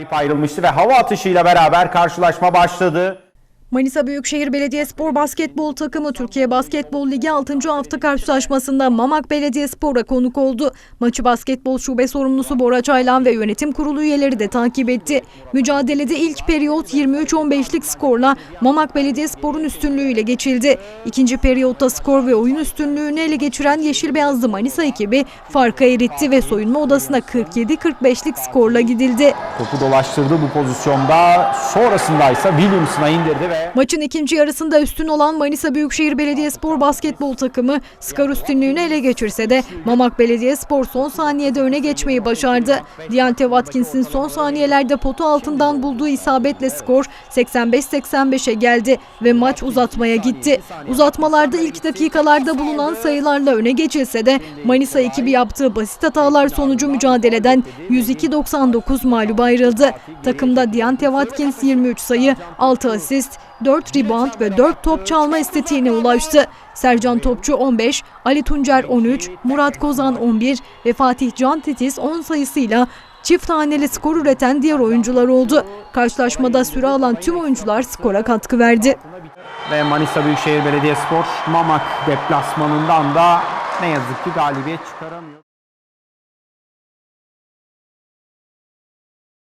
Galip ayrılmıştı ve hava atışıyla beraber karşılaşma başladı. Manisa Büyükşehir Belediyespor basketbol takımı Türkiye Basketbol Ligi 6. hafta karşılaşmasında Mamak Belediyespor'a konuk oldu. Maçı basketbol şube sorumlusu Bora Çaylan ve yönetim kurulu üyeleri de takip etti. Mücadelede ilk periyot 23-15'lik skorla Mamak Belediyespor'un üstünlüğüyle geçildi. İkinci periyotta skor ve oyun üstünlüğünü ele geçiren Yeşil Beyazlı Manisa ekibi farka eritti ve soyunma odasına 47-45'lik skorla gidildi. Topu dolaştırdı bu pozisyonda. Sonrasında ise Williamson'a indirdi ve Maçın ikinci yarısında üstün olan Manisa Büyükşehir Belediyespor basketbol takımı skor üstünlüğünü ele geçirse de Mamak Belediyespor son saniyede öne geçmeyi başardı. Diante Watkins'in son saniyelerde potu altından bulduğu isabetle skor 85-85'e geldi ve maç uzatmaya gitti. Uzatmalarda ilk dakikalarda bulunan sayılarla öne geçilse de Manisa ekibi yaptığı basit hatalar sonucu mücadeleden 102-99 mağlup ayrıldı. Takımda Diante Watkins 23 sayı, 6 asist, 4 rebound ve 4 top çalma estetiğine ulaştı. Sercan Topçu 15, Ali Tuncer 13, Murat Kozan 11 ve Fatih Can Titiz 10 sayısıyla çift taneli skor üreten diğer oyuncular oldu. Karşılaşmada süre alan tüm oyuncular skora katkı verdi. ve Manisa Büyükşehir Belediyespor Mamak deplasmanından da ne yazık ki galibiyet çıkaramıyor.